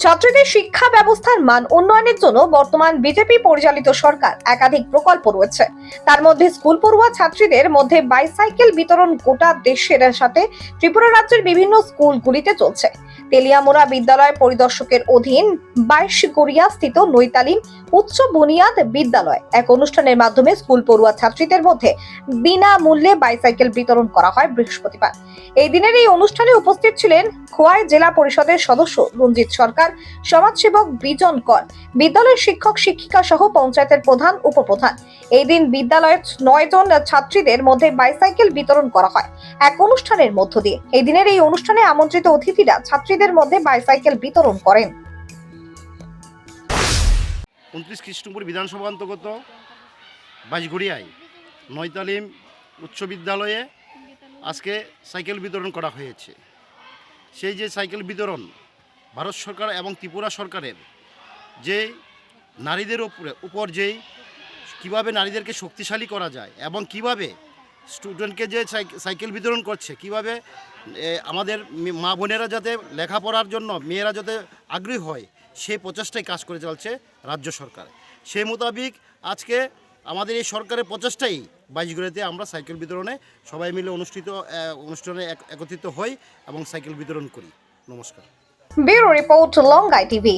ছাত্রীদের শিক্ষা ব্যবস্থার মান উন্নয়নের জন্য বর্তমান বিজেপি পরিচালিত সরকার একাধিক প্রকল্প রয়েছে। তার মধ্যে স্কুল পড়ুয়া ছাত্রীদের মধ্যে বাইসাইকেল বিতরণ গোটা দেশের সাথে ত্রিপুরা রাজ্যের বিভিন্ন স্কুলগুলিতে চলছে। তেলিয়ামোড়া বিদ্যালয় পরিদর্শকের অধীন বাইশ গড়িয়া স্থিত নৈতালিম উচ্চ বুনিয়াদ বিদ্যালয়। এক অনুষ্ঠানের মাধ্যমে স্কুল পড়ুয়া ছাত্রীদের মধ্যে বিনামূল্যে বাইসাইকেল বিতরণ করা হয় বৃহস্পতিবার। এই দিনের এই অনুষ্ঠানে উপস্থিত ছিলেন খোয়াই জেলা পরিষদের সদস্য রঞ্জিত সরকার, সমাজসেবক বিজন কর, বিদ্যালয়ের শিক্ষক শিক্ষিকা সহ পঞ্চায়েতের প্রধান উপপ্রধান। এই দিন বিদ্যালয়ের নয় জন ছাত্রীদের মধ্যে বাইসাইকেল বিতরণ করা হয়। এক অনুষ্ঠানের মধ্য দিয়ে। এই দিনের এই অনুষ্ঠানে আমন্ত্রিত অতিথিরা ছাত্রীদের মধ্যে বাইসাইকেল বিতরণ করেন। উনত্রিশ কৃষ্ণপুর বিধানসভা অন্তর্গত বাইশগড়িয়ায় নৈতালিম উচ্চ বিদ্যালয়ে আজকে সাইকেল বিতরণ করা হয়েছে। সেই যে সাইকেল বিতরণ ভারত সরকার এবং ত্রিপুরা সরকারের যে নারীদের উপরে উপর যেই কীভাবে নারীদেরকে শক্তিশালী করা যায় এবং কীভাবে স্টুডেন্টকে যে সাইকেল বিতরণ করছে, কীভাবে আমাদের মা বোনেরা যাতে লেখাপড়ার জন্য মেয়েরা যাতে আগ্রহী হয়, সেই প্রচেষ্টায় কাজ করে চলছে রাজ্য সরকার। সেই মোতাবিক আজকে আমাদের এই সরকারের প্রচেষ্টাই বাইশগুড়িতে আমরা সাইকেল বিতরণে সবাই মিলে অনুষ্ঠিত অনুষ্ঠানে একত্রিত হই এবং সাইকেল বিতরণ করি। নমস্কার। Bureau report TV.